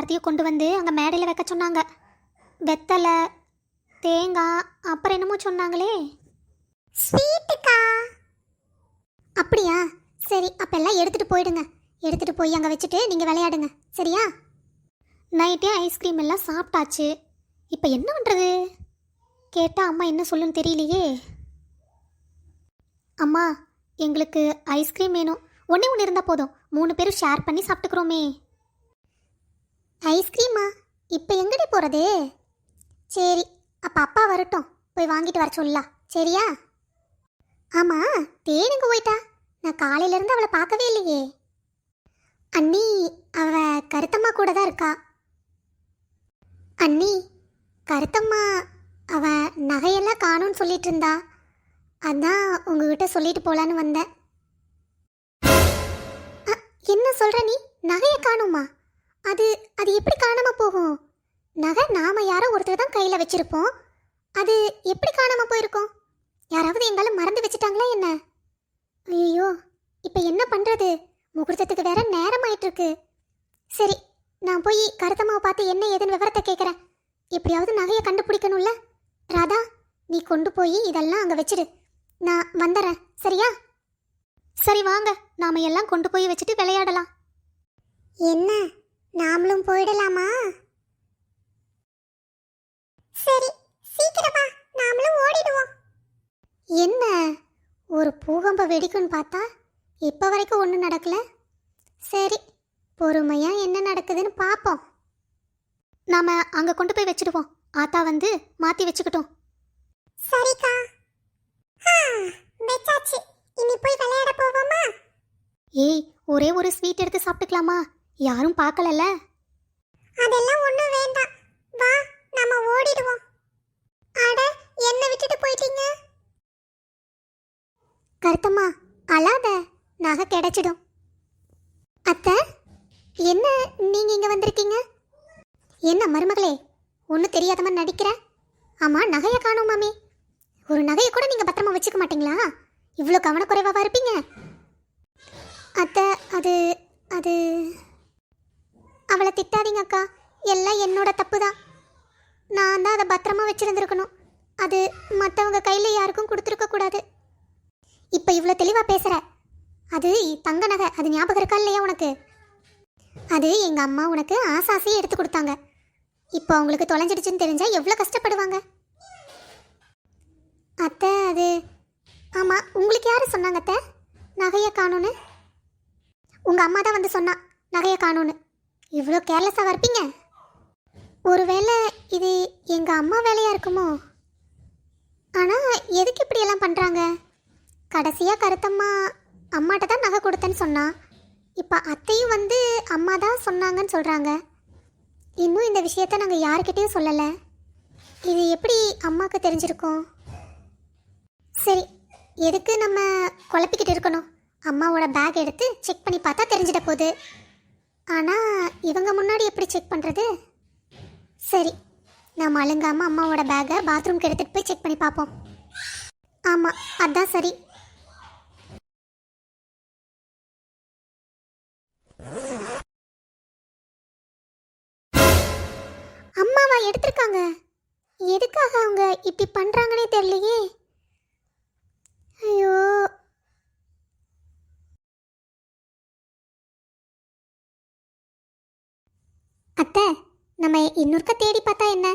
எல்லாத்தையும் கொண்டு வந்து அங்கே மேடையில் வைக்க சொன்னாங்க. வெத்தலை தேங்காய் அப்புறம் என்னமோ சொன்னாங்களே. ஸ்வீட்டுக்கா? அப்படியா? சரி அப்பெல்லாம் எல்லாம் போயிடுங்க. எடுத்துகிட்டு போய் அங்கே வச்சுட்டு நீங்கள் விளையாடுங்க. சரியா? நைட்டே ஐஸ்கிரீம் எல்லாம் சாப்பிட்டாச்சு. இப்போ என்ன பண்ணுறது கேட்டால் அம்மா என்ன சொல்லுன்னு தெரியலையே. அம்மா எங்களுக்கு ஐஸ்கிரீம் வேணும். ஒன்றே ஒன்று இருந்தால் போதும். மூணு பேரும் ஷேர் பண்ணி சாப்பிட்டுக்கிறோமே. ஐஸ்கிரீமா? இப்போ எங்கடி போகிறது சரி அப்போ அப்பா வரட்டும். போய் வாங்கிட்டு வர சொல்லலாம் சரியா? ஆமாம் தேனுங்க போயிட்டா. நான் காலையிலேருந்து அவளை பார்க்கவே இல்லையே. அண்ணி அவ கருத்தம்மா கூட தான் இருக்கா? அண்ணி கருத்தம்மா அவ நகையெல்லாம் காணும்னு சொல்லிட்டு இருந்தா. அதான் உங்ககிட்ட சொல்லிட்டு போலான்னு வந்தேன். என்ன சொல்கிற நீ? நகையை காணுமா? அது அது எப்படி காணாம போகும்? நகை நாம யாரோ ஒருத்தர் தான் கையில வச்சிருப்போம். அது எப்படி காணாம போயிருக்கோம்? யாராவது எங்கால மறந்து வச்சுட்டாங்களா என்ன? ஐயோ இப்போ என்ன பண்றது? முகூர்த்தத்துக்கு வேற நேரம் ஆயிட்டு இருக்கு சரி நான் போய் கருத்தம்மாவை பார்த்து என்ன ஏதுன்னு விவரத்தை கேட்குறேன் எப்படியாவது நகையை கண்டுபிடிக்கணும்ல? ராதா நீ கொண்டு போய் இதெல்லாம் அங்கே வச்சிடு நான் வந்துடுறேன் சரியா? சரி வாங்க. நாம எல்லாம் கொண்டு போய் வச்சுட்டு விளையாடலாம். என்ன? நாமளும் போயிடலாமா? சரி சீக்கிரமா நாமளும் ஓடிடுவோம். என்ன? ஒரு பூகம்ப வெடிக்கும்னு பார்த்தா இப்போ வரைக்கும் ஒன்றும் நடக்கல? சரி பொறுமையா என்ன நடக்குதுன்னு பார்ப்போம் நாம அங்கே கொண்டு போய் வச்சிடுவோம். ஆத்தா வந்து மாற்றி வச்சுக்கிட்டோம். சரிக்கா. வெச்சாச்சு. இனி போய் விளையாட போவோமா? ஏய் ஒரே ஒரு ஸ்வீட் எடுத்து சாப்பிட்டுக்கலாமா? யாரும் பார்க்கலல்ல? அதெல்லாம் ஒன்றும் வேண்டாம். வா நம்ம ஓடிடுவோம். அட என்ன விட்டுட்டு போயிட்டீங்க? கருத்தம்மா அழாத. நகை கிடைச்சிடும். அத்தை என்ன நீங்க இங்க வந்திருக்கீங்க? என்ன மருமகளே ஒன்றும் தெரியாத மாதிரி நடிக்கிற? ஆமா நகையை காணோம் மாமி. ஒரு நகையை கூட நீங்க பத்திரமா வச்சுக்க மாட்டீங்களா? இவ்வளோ கவனக்குறைவாக இருப்பீங்க? அத்தை அது அது அவளை திட்டாதீங்க அக்கா. எல்லாம் என்னோட தப்பு தான் நான் தான் அதை பத்திரமா வச்சிருந்துருக்கணும். அது மற்றவங்க கையில் யாருக்கும் கொடுத்துருக்க கூடாது. இப்போ இவ்வளோ தெளிவாக பேசுகிற அது தங்க நகை. அது ஞாபகம் இருக்கா இல்லையா உனக்கு? அது எங்கள் அம்மா உனக்கு ஆசாசியே எடுத்து கொடுத்தாங்க. இப்போ அவங்களுக்கு தொலைஞ்சிடுச்சுன்னு தெரிஞ்சால் எவ்வளோ கஷ்டப்படுவாங்க? அத்தை அது ஆமாம் உங்களுக்கு யார் சொன்னாங்க அத்தை? நகையை காணோன்னு? உங்கள் அம்மா தான் வந்து சொன்னா நகையை காணோன்னு. இவ்வளோ கேர்லெஸ்ஸாக இருப்பீங்க ஒருவேளை இது எங்கள் அம்மா வேலையாக இருக்குமோ? ஆனால் எதுக்கு இப்படியெல்லாம் பண்ணுறாங்க கடைசியாக கருத்தம்மா அம்மாட்ட தான் நகை கொடுத்தேன்னு சொன்னான் இப்போ அத்தையும் வந்து அம்மா தான் சொன்னாங்கன்னு சொல்கிறாங்க இன்னும் இந்த விஷயத்த நாங்கள் யாருக்கிட்டேயும் சொல்லலை. இது எப்படி அம்மாவுக்கு தெரிஞ்சிருக்கும்? சரி எதுக்கு நம்ம குழப்பிக்கிட்டு இருக்கணும்? அம்மாவோட பேக் எடுத்து செக் பண்ணி பார்த்தா தெரிஞ்சிட போகுது. ஆனால் இவங்க முன்னாடி எப்படி செக் பண்ணுறது சரி நான் அழுங்காமல் அம்மாவோட பேக்கை பாத்ரூம்க்கு எடுத்துகிட்டு போய் செக் பண்ணி பார்ப்போம். ஆமாம் அதான் சரி. அம்மாவா எடுத்திருக்காங்க? எதுக்காக அவங்க இப்படி பண்ணுறாங்கன்னே தெரியலையே. ஐயோ அத்தை நம்ம இன்னொருக்க தேடி பார்த்தா என்ன?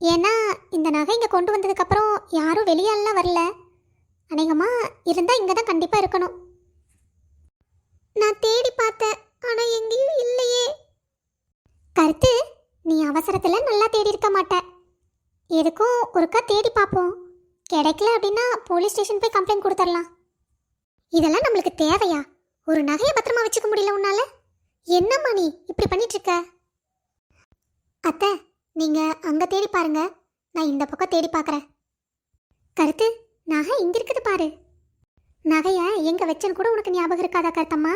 ஏன்னா இந்த நகை இங்கே கொண்டு வந்ததுக்கப்புறம் யாரும் வெளியாலலாம் வரல. அநேகமாக இருந்தால் இங்கே தான் கண்டிப்பாக இருக்கணும். நான் தேடி பார்த்தேன் ஆனால் எங்கேயும் இல்லையே. கருத்து நீ அவசரத்தில் நல்லா தேடி இருக்க மாட்ட. எதுக்கும் ஒருக்கா தேடி பார்ப்போம். கிடைக்கல அப்படின்னா போலீஸ் ஸ்டேஷன் போய் கம்ப்ளைண்ட் கொடுத்துடலாம். இதெல்லாம் நம்மளுக்கு தேவையா? ஒரு நகையை பத்திரமா வச்சுக்க முடியல உன்னால? என்னம்மா நீ இப்படி பண்ணிட்டு இருக்க? அத்தை நீங்க அங்க தேடி பாருங்க. நான் இந்த பக்கம் தேடி பார்க்குறேன் கருத்து நகை இங்க இருக்குது பாரு. நகைய எங்க வச்சேன்னு கூட உனக்கு ஞாபகம் இருக்காதா கருத்தம்மா?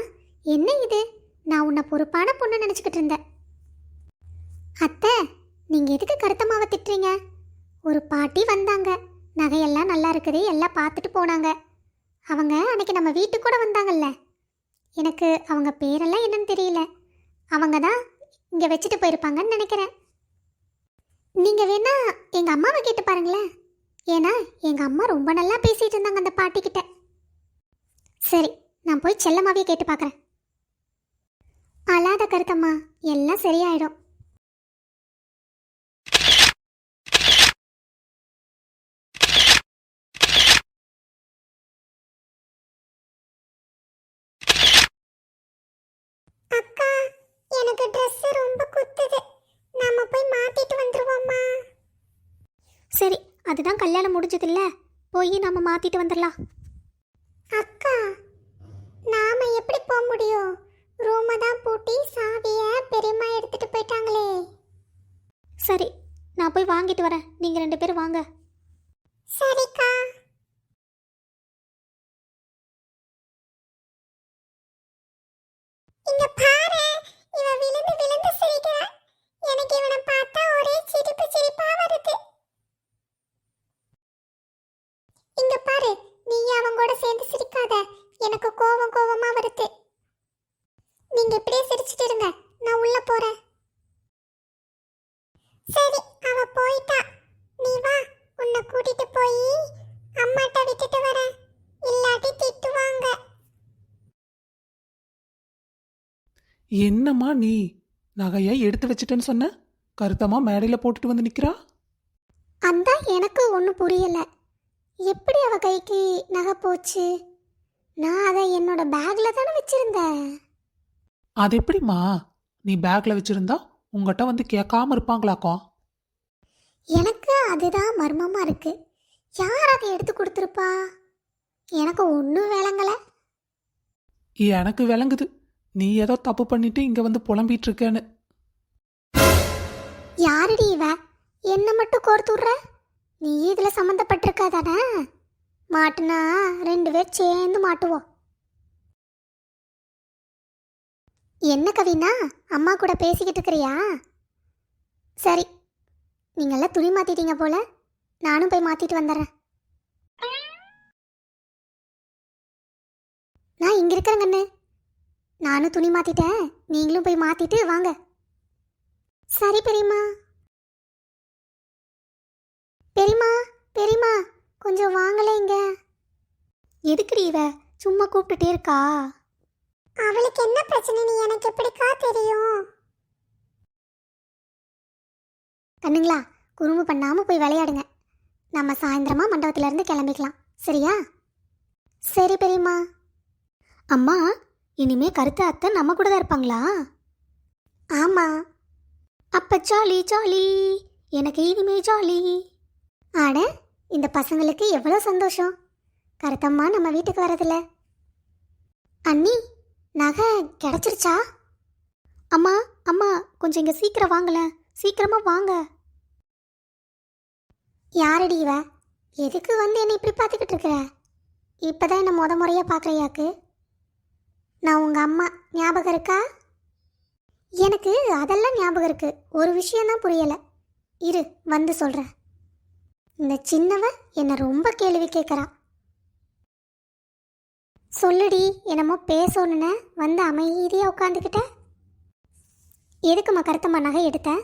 என்ன இது? நான் உன்னை பொறுப்பான பொண்ணு நினச்சிக்கிட்டு இருந்தேன். அத்தை நீங்கள் எதுக்கு கருத்தம்மாவை திட்டுறீங்க? ஒரு பாட்டி வந்தாங்க. நகையெல்லாம் நல்லா இருக்குது எல்லாம் பார்த்துட்டு போனாங்க. அவங்க அன்னைக்கு நம்ம வீட்டுக்கு கூட வந்தாங்கல்ல. எனக்கு அவங்க பேரெல்லாம் என்னன்னு தெரியல. அவங்க தான் இங்கே வச்சுட்டு போயிருப்பாங்கன்னு நினைக்கிறேன். நீங்கள் வேணா எங்கள் அம்மாவை கேட்டு பாருங்களேன். ஏன்னா எங்கள் அம்மா ரொம்ப நல்லா பேசிகிட்டு இருந்தாங்க அந்த பாட்டிக்கிட்ட. சரி நான் போய் செல்லம்மாவே கேட்டு பார்க்குறேன் அழாத கருத்தம்மா எல்லாம் சரியாயிடும் அக்கா எனக்கு Dress ரொம்ப குத்துது நாம போய் மாத்திட்டு வந்துருவோம்மா சரி அதுதான் கல்யாணம் முடிஞ்சதில்ல. போய் நாம மாத்திட்டு வந்துடலாம் அக்கா நாம எப்படி போக முடியும்? ரூமை தான் பூட்டி சாவிய பெரியம்மா எடுத்துட்டு போயிட்டாங்களே. சரி நான் போய் வாங்கிட்டு வரேன். நீங்க ரெண்டு பேரும் வாங்க. சரிக்கா இங்க பாரு இவ விழுந்து விழுந்து சிரிக்கிறா எனக்கு இவனை பார்த்தா ஒரே சிரிப்பு சிரிப்பா வருது இங்க பாரு நீ அவன் கூட சேர்ந்து சிரிக்காத எனக்கு கோவம் கோவமா வருது நீங்க இப்படியே சிரிச்சிட்டு இருங்க நான் உள்ள போறேன் சரி அவ போயிட்டா நீ வா உன்னை கூட்டிட்டு போய் அம்மாட்ட விட்டுட்டு வரேன் இல்லாட்டி திட்டுவாங்க என்னம்மா நீ? நகையை எடுத்து வச்சிட்டேன்னு சொன்ன? கருத்தம்மா மேடையில் போட்டுட்டு வந்து நிற்கிறா அதான் எனக்கு ஒன்றும் புரியல. எப்படி அவ கைக்கு நகை போச்சு? நான் அதை என்னோட பேக்ல தானே வச்சிருந்தேன். அது எப்படிம்மா? நீ பேக்கில் வச்சிருந்தா உங்ககிட்ட வந்து கேட்காம இருப்பாங்களாக்கோ? எனக்கு அதுதான் மர்மமா இருக்கு. யார் அதை எடுத்து கொடுத்துருப்பா? எனக்கு ஒன்றும் விளங்கல. எனக்கு விளங்குது. நீ ஏதோ தப்பு பண்ணிட்டு இங்கே வந்து புலம்பிட்டு இருக்கேன்னு யாருடி இவ? என்ன மட்டும் கோர்த்து விட்ற? நீ இதில் சம்மந்தப்பட்டிருக்கா தானே மாட்டுனா ரெண்டு பேர் சேர்ந்து மாட்டுவோம். என்ன கவினா? அம்மா கூட பேசிக்கிட்டு இருக்கிறியா? சரி நீங்கள்லாம் துணி மாத்திட்டீங்க போல. நானும் போய் மாத்திட்டு வந்துடுறேன். நான் இங்க இருக்கிறேங்கண்ணு நானும் துணி மாத்திட்டேன். நீங்களும் போய் மாத்திட்டு வாங்க. சரி பெரியம்மா. பெரியம்மா பெரியம்மா கொஞ்சம் வாங்கல இங்க. எதுக்குடி இவ? சும்மா கூப்பிட்டுட்டே இருக்கா? அவளுக்கு என்ன பிரச்சனை? நீ எனக்கு எப்படிக்கா தெரியும்? கண்ணுங்களா குறும்பு பண்ணாம போய் விளையாடுங்க. நம்ம சாயந்தரமா மண்டபத்துல இருந்து கிளம்பிக்கலாம். சரியா? சரி பெரியம்மா. அம்மா இனிமே கருத்து அத்தை நம்ம கூட தான் இருப்பாங்களா? ஆமாம் அப்போ ஜாலி ஜாலி எனக்கு இனிமே ஜாலி ஆட இந்த பசங்களுக்கு எவ்வளோ சந்தோஷம். கருத்தம்மா நம்ம வீட்டுக்கு வரதில்ல அண்ணி நகை கிடச்சிருச்சா? அம்மா அம்மா கொஞ்சம் இங்கே சீக்கிரம் வாங்கல சீக்கிரமாக வாங்க. யாரடி இவ? எதுக்கு வந்து என்னை இப்படி பார்த்துக்கிட்டு இருக்கிற? இப்போதான் என்னை முத முறையாக பார்க்குறியாக்கு? நான் உங்கள் அம்மா. ஞாபகம் இருக்கா? எனக்கு அதெல்லாம் ஞாபகம் இருக்கு. ஒரு விஷயந்தான் புரியலை. இரு வந்து சொல்கிறேன் இந்த சின்னவ என்னை ரொம்ப கேள்வி கேட்குறா. சொல்லுடி என்னமோ பேசணுன்னு வந்து அமைதியாக உட்காந்துக்கிட்ட எதுக்குமா கருத்தம்மா நகை எடுத்தேன்